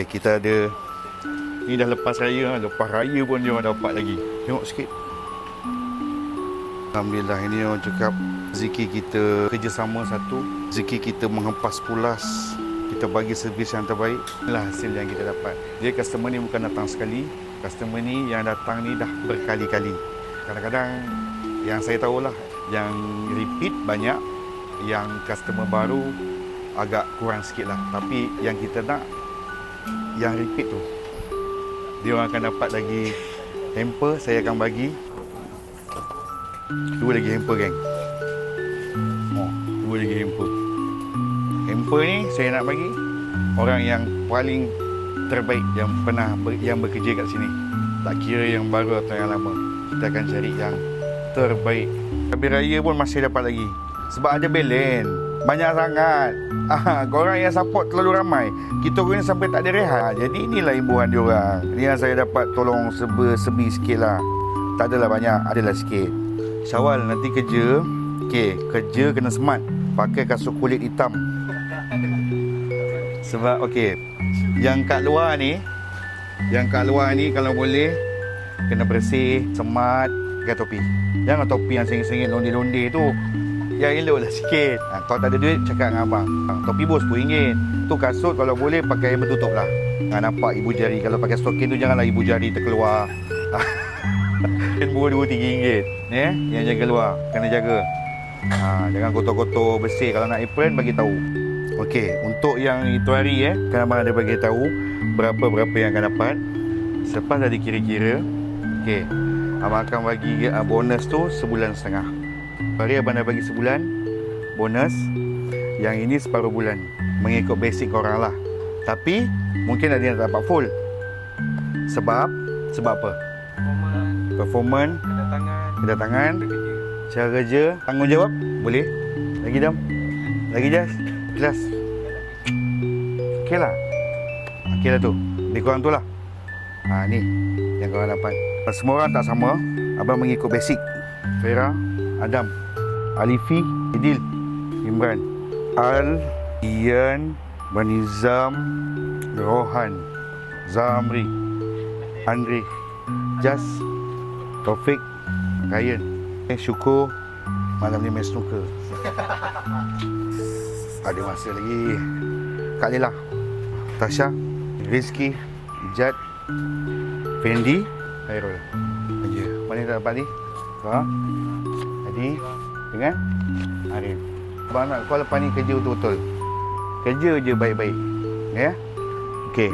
Eh, kita ada ni dah lepas raya lepas raya pun dia dapat lagi. Tengok sikit. Alhamdulillah ini orang cakap rezeki kita kerjasama satu. Rezeki kita menghempas pulas. Kita bagi servis yang terbaik. Inilah hasil yang kita dapat. Dia customer ni bukan datang sekali. Customer ni yang datang ni dah berkali-kali. Kadang-kadang yang saya tahulah yang repeat banyak yang customer baru agak kurang sikit lah tapi yang kita nak yang repeat tu. Dia orang akan dapat lagi hamper saya akan bagi dua lagi hamper geng. Oh, dua lagi hamper. Hamper ni saya nak bagi orang yang paling terbaik yang pernah ber, yang bekerja kat sini. Tak kira yang baru atau yang lama. Kita akan cari yang terbaik. Habis raya pun masih dapat lagi. Sebab ada belen banyak sangat. Ah, korang yang support terlalu ramai. Kita pun sampai tak ada rehat. Jadi inilah imbuhan diorang ni yang saya dapat tolong sebe sebi sikit lah. Tak adalah banyak adalah sikit. Syawal nanti kerja. Okey, kerja kena smart. Pakai kasut kulit hitam. Sebab okey. Yang kat luar ni yang kat luar ni kalau boleh kena bersih smart pakai topi. Jangan topi yang sengit-sengit londe-londe tu Ya elok lah sikit. Ha, Kalau tak ada duit cakap dengan abang. Ha, Topi bos RM10 Tu kasut kalau boleh pakai bertutup lah. Ha, Nampak ibu jari. Kalau pakai stokin tu janganlah ibu jari terkeluar. Dua dua tiga ringgit. Ya? Yang jaga luar. Kena jaga. Ha, Jangan kotor-kotor bersih. Kalau nak apron bagi tahu. Okey, untuk yang itu hari eh, kan abang ada bagi tahu berapa-berapa yang akan dapat. Selepas dah dikira-kira, okey, abang akan bagi bonus tu sebulan setengah. Hari abang dah bagi sebulan bonus. Yang ini separuh bulan. Mengikut basic korang lah. Tapi mungkin ada yang tak dapat full. Sebab sebab apa? Performan, Performance, kedatangan, kedatangan, kerja. cara kerja, tanggungjawab, boleh? Lagi dam? Lagi jas? Kelas? Okey lah. Okey lah tu. Lebih kurang tu lah. Ha, ni yang korang dapat. Semua orang tak sama. Abang mengikut basic. Vera, Adam, Alifi, Idil, Imran, Al, Ian, Banizam, Rohan, Zamri, Andre, Jas, Taufik, Ryan. Eh, syukur malam ni main snooker. Ada masa lagi. Kak Lila, Tasha, Rizky, Ijat, Fendi, Khairul. Aja. Mana tak dapat ni? Ha? Tadi dengan Arif. Abang nak kau lepas ni kerja betul-betul. Kerja je baik-baik. Ya? Okey.